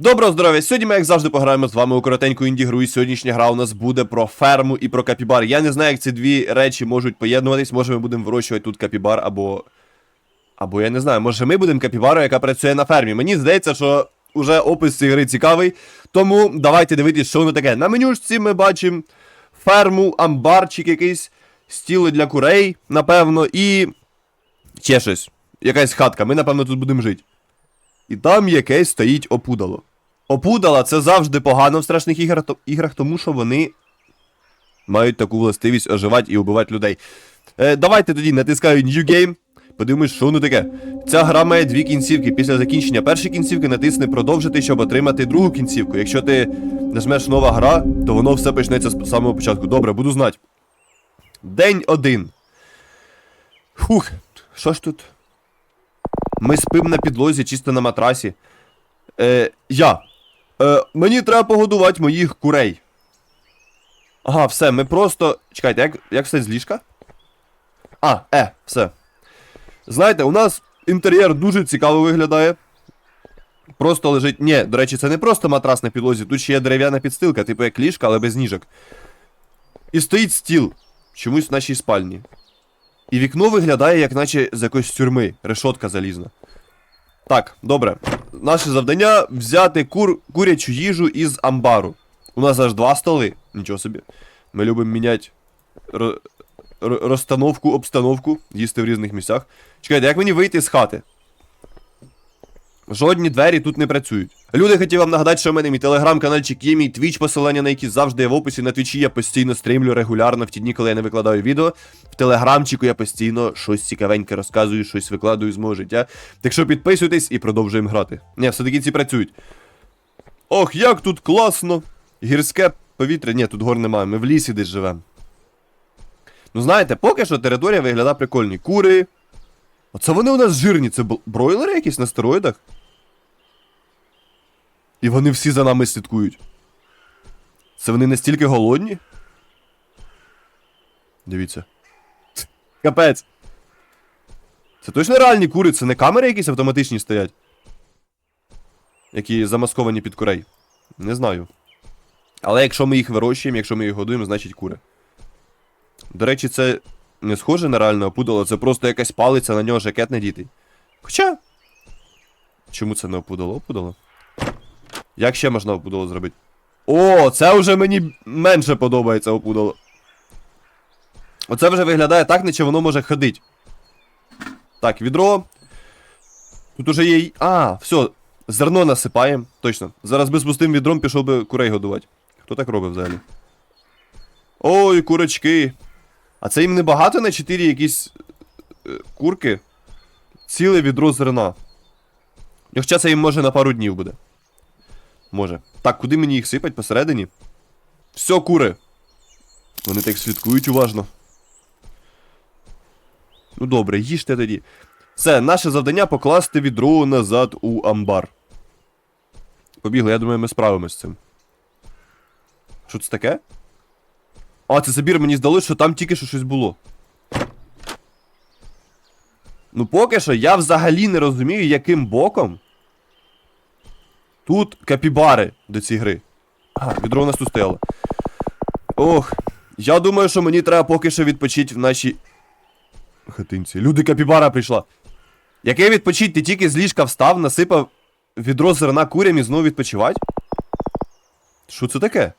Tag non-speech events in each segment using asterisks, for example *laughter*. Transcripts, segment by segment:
Доброго здоров'я! Сьогодні ми, як завжди, пограємо з вами у коротеньку інді-гру, і сьогоднішня гра у нас буде про ферму і про капібар. Я не знаю, як ці дві речі можуть поєднуватись. Може, ми будемо вирощувати тут капібар, або. Або я не знаю, може ми будемо капібарою, яка працює на фермі. Мені здається, що уже опис цієї гри цікавий. Тому давайте дивитись, що воно таке. На менюшці ми бачимо ферму, амбарчик якийсь, стіли для курей, напевно, і. ще щось. Якась хатка. Ми, напевно, тут будемо жити. І там якесь стоїть опудало. Опудала це завжди погано в страшних іграх, іграх, тому що вони мають таку властивість оживати і убивати людей. Е, давайте тоді натискаю New Game. Подивимось, що воно таке. Ця гра має дві кінцівки. Після закінчення першої кінцівки натисни продовжити, щоб отримати другу кінцівку. Якщо ти нажмеш нова гра, то воно все почнеться з самого початку. Добре, буду знати. День один. Фух, що ж тут? Ми спимо на підлозі, чисто на матрасі. Е, я. Е, мені треба погодувати моїх курей. Ага, все, ми просто. Чекайте, як, як все з ліжка? А, е, все. Знаєте, у нас інтер'єр дуже цікаво виглядає. Просто лежить. Ні, до речі, це не просто матрас на підлозі, тут ще є дерев'яна підстилка, типу як ліжка, але без ніжок. І стоїть стіл. Чомусь в нашій спальні. І вікно виглядає, як наче з якоїсь тюрми, решотка залізна. Так, добре. Наше завдання взяти кур... курячу їжу із амбару. У нас аж два столи. Нічого собі. Ми любимо міняти ро... ро- розстановку, обстановку, їсти в різних місцях. Чекайте, як мені вийти з хати? Жодні двері тут не працюють. Люди, хотів вам нагадати, що в мене мій телеграм-канальчик є, мій твіч, посилання на який завжди є в описі. На твічі я постійно стрімлю регулярно в ті дні, коли я не викладаю відео. В телеграмчику я постійно щось цікавеньке розказую, щось викладаю з мого життя. Так що підписуйтесь і продовжуємо грати. Ні, все-таки ці працюють. Ох, як тут класно! Гірське повітря. Ні, тут гор немає, ми в лісі десь живемо. Ну знаєте, поки що територія виглядає прикольні. Кури. Оце вони у нас жирні, це бройлери якісь на стероїдах? І вони всі за нами слідкують. Це вони настільки голодні? Дивіться. Капець. Це точно реальні кури, це не камери якісь автоматичні стоять. Які замасковані під курей. Не знаю. Але якщо ми їх вирощуємо, якщо ми їх годуємо, значить кури. До речі, це не схоже на реальне опудало, це просто якась палиця, на нього жакет надітий. Хоча. Чому це не опудало? Опудало. Як ще можна опудало зробити? О, це вже мені менше подобається опудало. Оце вже виглядає так, наче воно може ходити. Так, відро. Тут уже є. А, все, зерно насипаємо. Точно. Зараз би з пустим відром пішов би курей годувати. Хто так робить взагалі? Ой, курочки. А це їм не багато на 4 якісь е, курки? Ціле відро зерна. Хоча це їм може на пару днів буде. Може. Так, куди мені їх сипать посередині? Все, кури. Вони так слідкують уважно. Ну добре, їжте тоді. Все, наше завдання покласти відро назад у амбар. Побігли, я думаю, ми справимось з цим. Що це таке? А, це забір, мені здалося, що там тільки що щось було. Ну, поки що я взагалі не розумію, яким боком. Тут капібари до цієї гри. Відро у нас тут стояло. Ох, я думаю, що мені треба поки що відпочити в нашій. Хатинці. Люди капібара прийшла. Яке відпочить? Ти тільки з ліжка встав, насипав відро зерна курям і знову відпочивати? Що це таке?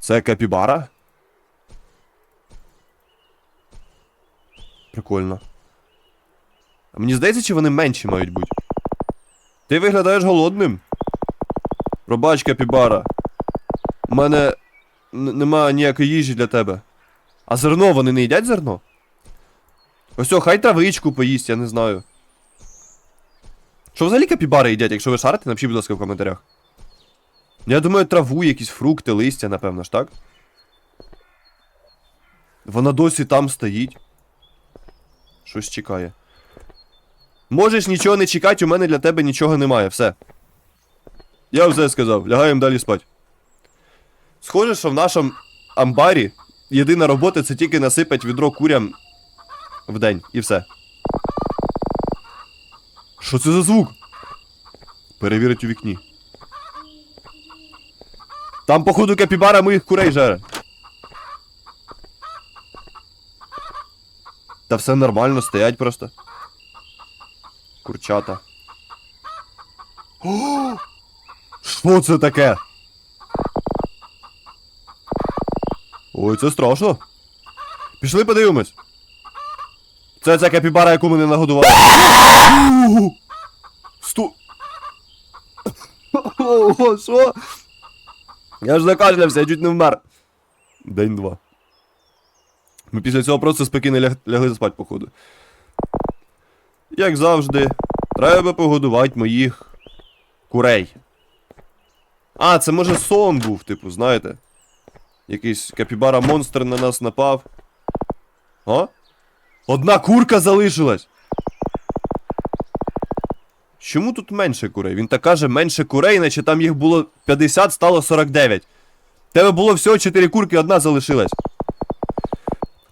Це капібара? Прикольно. А мені здається, чи вони менші мають бути? Ти виглядаєш голодним. Пробач, капібара. У мене н- нема ніякої їжі для тебе. А зерно, вони не їдять зерно? Ось хай травичку поїсть, я не знаю. Що взагалі капібари їдять, якщо ви шарите, напишіть, будь ласка, в коментарях. Я думаю, траву, якісь фрукти, листя, напевно ж, так? Вона досі там стоїть. Щось чекає. Можеш нічого не чекати, у мене для тебе нічого немає, все. Я все сказав, лягаємо далі спать. Схоже, що в нашому амбарі єдина робота це тільки насипать відро курям в день і все. Що це за звук? Перевірить у вікні. Там, походу, капібара моїх курей жере. Та все нормально, стоять просто. Курчата. О! Що це таке? Ой, це страшно. Пішли подивимось. Це ця капібара, яку мене нагодували. Сту. Ого, що? Я ж закашлявся, я чуть не вмер. День два. Ми після цього просто спокійно ляг... лягли спати, походу. Як завжди, треба погодувати моїх курей. А, це може сон був, типу, знаєте. Якийсь капібара монстр на нас напав. А? Одна курка залишилась. Чому тут менше курей? Він так каже, менше курей, наче там їх було 50, стало 49. Тебе було всього 4 курки, одна залишилась.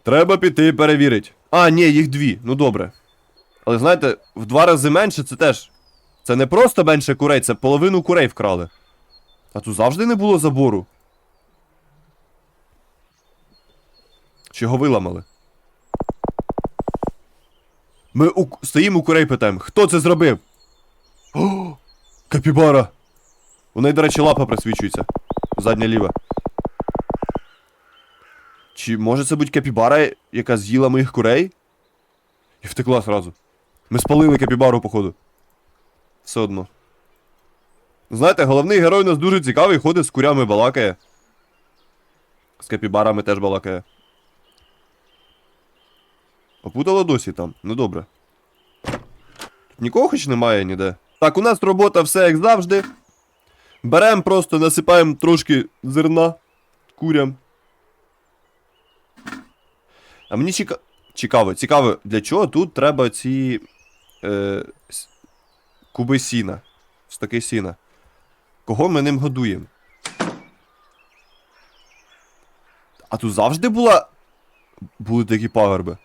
Треба піти перевірити. А, ні, їх дві. Ну добре. Але знаєте, в два рази менше це теж. Це не просто менше курей, це половину курей вкрали. А тут завжди не було забору. Чи його виламали? Ми у... стоїмо у курей питаємо, хто це зробив? О, капібара! У неї, до речі, лапа присвічується. Задня ліва. Чи може це бути капібара, яка з'їла моїх курей? І втекла сразу. Ми спалили капібару, походу. Все одно. Знаєте, головний герой у нас дуже цікавий, ходить з курями балакає. З капібарами теж балакає. Опутало досі там. Ну добре. Тут нікого хоч немає ніде. Так, у нас робота все як завжди. Берем просто, насипаємо трошки зерна курям. А мені чека... цікаво, цікаво, для чого тут треба ці е, куби сіна. Стаки сіна. Кого ми ним годуємо? А тут завжди була. Були такі пагорби.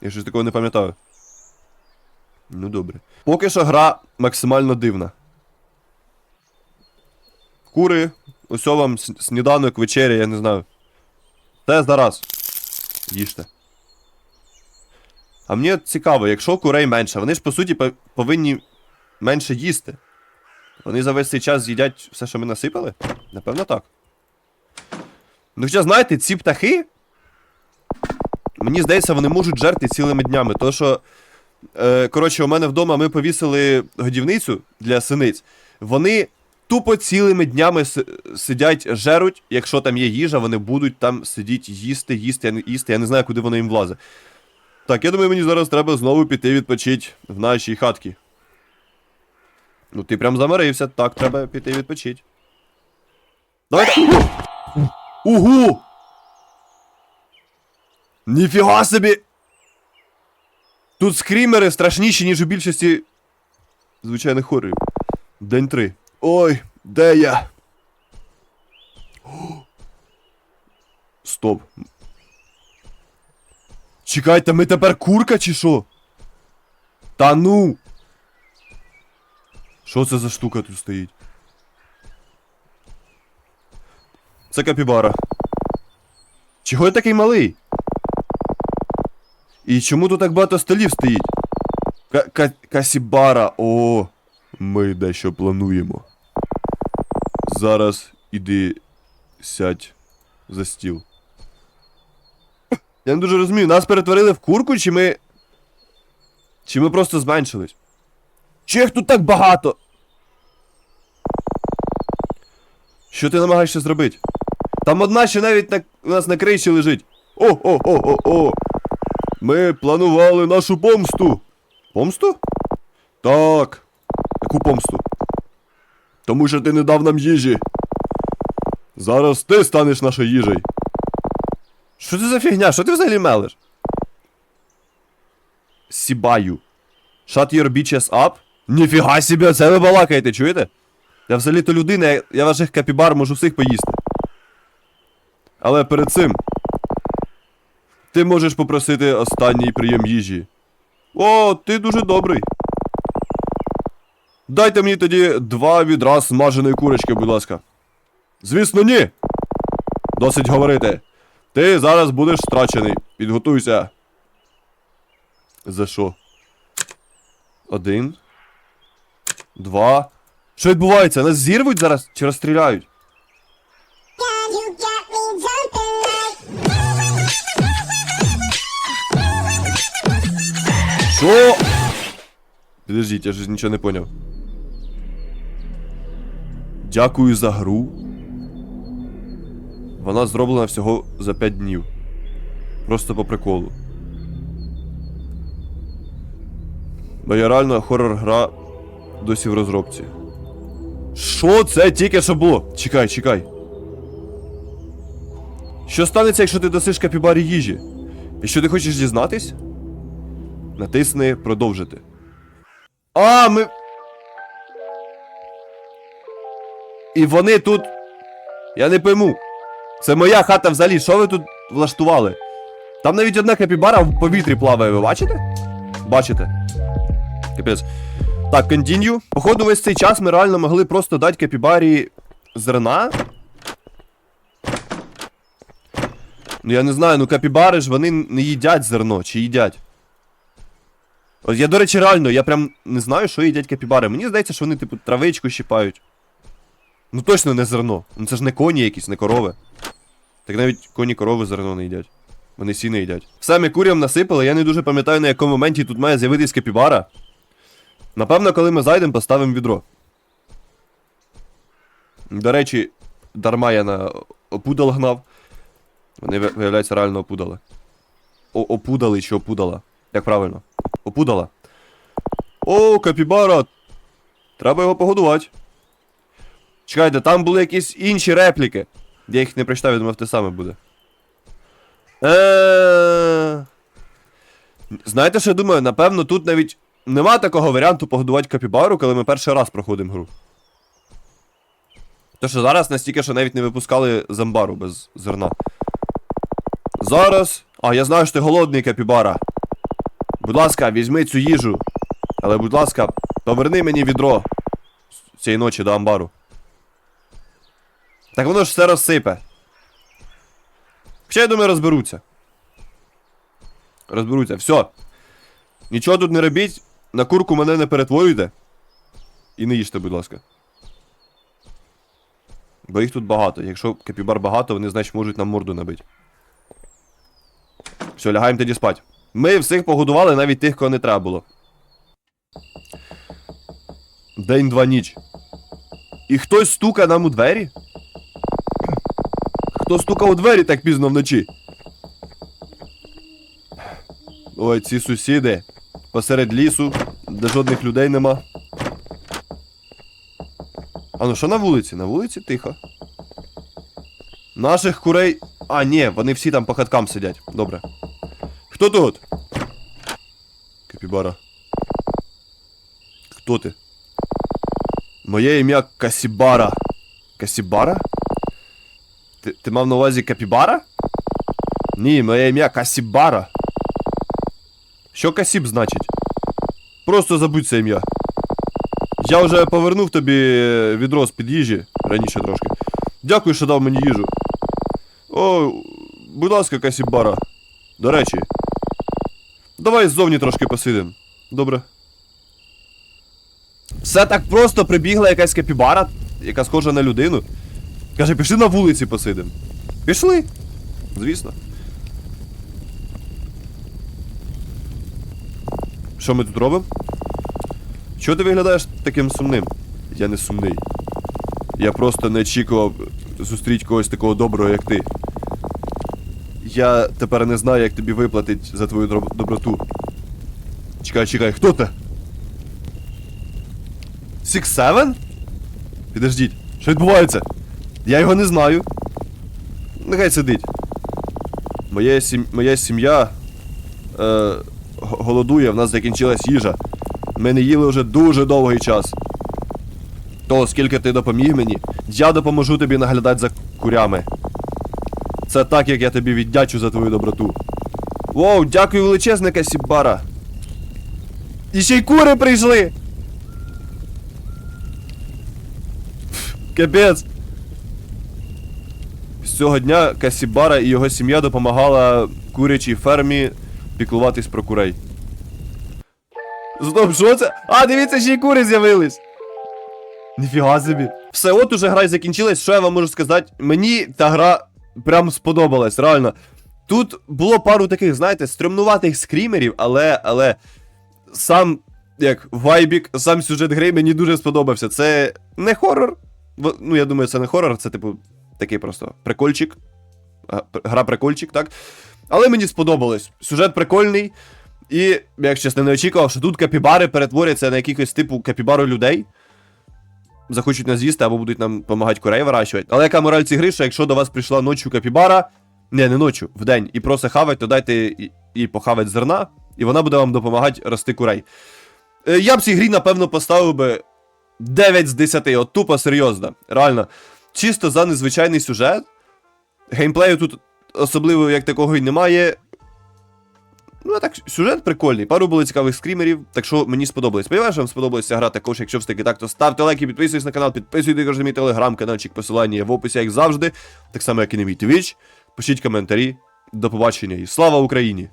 Я щось такого не пам'ятаю. Ну добре. Поки що гра максимально дивна. Кури, ось вам сніданок, вечеря, я не знаю. Те зараз. Їжте. А мені цікаво, якщо курей менше, вони ж по суті повинні менше їсти. Вони за весь цей час з'їдять все, що ми насипали? Напевно, так. Ну, хоча, знаєте, ці птахи. Мені здається, вони можуть жерти цілими днями. То що. Е, коротше, у мене вдома ми повісили годівницю для синиць. Вони тупо цілими днями си- сидять, жеруть. Якщо там є їжа, вони будуть там сидіти, їсти, їсти, їсти. Я не знаю, куди воно їм влазить. Так, я думаю, мені зараз треба знову піти відпочити в нашій хатці. Ну, ти прям замирився, так, треба піти відпочити. Давайте. Угу! Ніфіга собі! Тут скрімери страшніші, ніж у більшості звичайних хорорів. День три. Ой, де я? *gasps* Стоп. Чекайте, ми тепер курка чи що? Та ну. Що це за штука тут стоїть? Це капібара. Чого я такий малий? І чому тут так багато столів стоїть? Ка- ка- Касібара, о, ми дещо плануємо. Зараз іди сядь за стіл. Я не дуже розумію, нас перетворили в курку, чи ми. Чи ми просто зменшились? Чи їх тут так багато? Що ти намагаєшся зробити? Там одна ще навіть на, у нас на криші лежить. О, о, о, о, о. Ми планували нашу помсту. Помсту? Так. Яку помсту? Тому що ти не дав нам їжі. Зараз ти станеш нашою їжею. Що це за фігня? Що ти взагалі мелиш? Сібаю. Shut your bitches up? Ніфіга собі, це ви балакаєте, чуєте? Я взагалі-то людина, я, я ваших капібар можу всіх поїсти. Але перед цим. Ти можеш попросити останній прийом їжі. О, ти дуже добрий. Дайте мені тоді два відра смаженої курочки, будь ласка. Звісно, ні. Досить говорити. Ти зараз будеш страчений. Підготуйся. За що? Один. Два. Що відбувається? Нас зірвуть зараз чи розстріляють? Що? Підождіть, я ж нічого не поняв. Дякую за гру. Вона зроблена всього за 5 днів. Просто по приколу. Моя реальна хорор-гра досі в розробці. Що це тільки що було? Чекай, чекай. Що станеться, якщо ти досиш капібарі їжі? І що ти хочеш дізнатись? Натисни продовжити. А, ми. І вони тут. Я не пойму. Це моя хата взагалі. Що ви тут влаштували? Там навіть одна капібара в повітрі плаває, ви бачите? Бачите? Капець. Так, continue. Походу, весь цей час ми реально могли просто дати капібарі зерна. Ну я не знаю, ну капібари ж вони не їдять зерно, чи їдять. От я, до речі, реально, я прям не знаю, що їдять капібари. Мені здається, що вони, типу, травичку щипають. Ну точно не зерно. Ну це ж не коні якісь, не корови. Так навіть коні корови зерно не їдять. Вони сіно їдять. Ми курям насипали, я не дуже пам'ятаю, на якому моменті тут має з'явитись капібара. Напевно, коли ми зайдемо, поставимо відро. До речі, дарма я на опудал гнав. Вони, ви- виявляється, реально опудали. О, опудали чи опудала. Як правильно? Опудала. О, капібара! Треба його погодувати. Чекайте, там були якісь інші репліки. Я їх не прочитав, я думав, те саме буде. Е. Знаєте, що я думаю? Напевно, тут навіть нема такого варіанту погодувати капібару, коли ми перший раз проходимо гру. То що зараз настільки, що навіть не випускали замбару без зерна. Зараз. А, я знаю, що ти голодний, капібара. Будь ласка, візьми цю їжу. Але, будь ласка, поверни мені відро цієї ночі до амбару. Так воно ж все розсипе. Хоча, я думаю, розберуться. Розберуться. Все. Нічого тут не робіть. На курку мене не перетворюйте. І не їжте, будь ласка. Бо їх тут багато. Якщо капібар багато, вони, значить, можуть нам морду набити. Все, лягаємо тоді спать. Ми всіх погодували, навіть тих, кого не треба було. День два ніч. І хтось стука нам у двері? Хто стука у двері так пізно вночі? Ой, ці сусіди. Посеред лісу, де жодних людей нема. А ну що на вулиці? На вулиці тихо. Наших курей. А, ні, вони всі там по хаткам сидять. Добре. Хто тут? Капібара. Хто ти? Моє ім'я Касібара. Касібара? Ти, ти мав на увазі Капібара? Ні, моє ім'я Касібара. Що Касіб значить? Просто забудь це ім'я. Я вже повернув тобі е, відро з-під їжі раніше трошки. Дякую, що дав мені їжу. О, будь ласка, Касібара. До речі. Давай ззовні трошки посидим. Добре. Все так просто прибігла якась капібара, яка схожа на людину. Каже, пішли на вулиці посидим. Пішли. Звісно. Що ми тут робимо? Чого ти виглядаєш таким сумним? Я не сумний. Я просто не очікував зустріти когось такого доброго, як ти. Я тепер не знаю, як тобі виплатить за твою доброту. Чекай, чекай, хто ти? Six Seven? Підождіть, що відбувається? Я його не знаю. Нехай сидить. Моя, сім... Моя сім'я е... голодує, в нас закінчилась їжа. Ми не їли вже дуже довгий час. То, скільки ти допоміг мені, я допоможу тобі наглядати за курями. Це так, як я тобі віддячу за твою доброту. Воу, дякую величезне, Касібара. І ще й кури прийшли. Капець. Цього дня Касібара і його сім'я допомагала курячій фермі піклуватись про курей. Стоп, що це? А, дивіться, ще й кури з'явились. Ніфіга собі. Все, от уже гра закінчилась. Що я вам можу сказати? Мені та гра прям сподобалась, реально. Тут було пару таких, знаєте, стрімнуватих скрімерів, але, але сам як вайбік, сам сюжет гри мені дуже сподобався. Це не хорор. Ну, я думаю, це не хорор, це типу такий просто прикольчик. Гра прикольчик, так. Але мені сподобалось. Сюжет прикольний. І, як чесно, не очікував, що тут капібари перетворяться на якихось типу капібару людей. Захочуть нас з'їсти або будуть нам допомагати курей вирощувати. Але яка мораль цієї гри, що якщо до вас прийшла ночі капібара, не, не ночі, в день, і просить хавать, то дайте і- похавать зерна, і вона буде вам допомагати рости курей. Е, Я б цій грі, напевно, поставив би 9 з 10, от тупо серйозно. Реально. Чисто за незвичайний сюжет. Геймплею тут особливо як такого і немає. Ну, а так, сюжет прикольний. Пару було цікавих скрімерів, так що мені сподобалось. Сподіваюся, вам сподобалася гра також. Якщо все таки так, то ставте лайки, підписуйтесь на канал, підписуйтесь на мій телеграм-каналчик, посилання є в описі, як завжди. Так само, як і на мій Twitch. Пишіть коментарі. До побачення і слава Україні!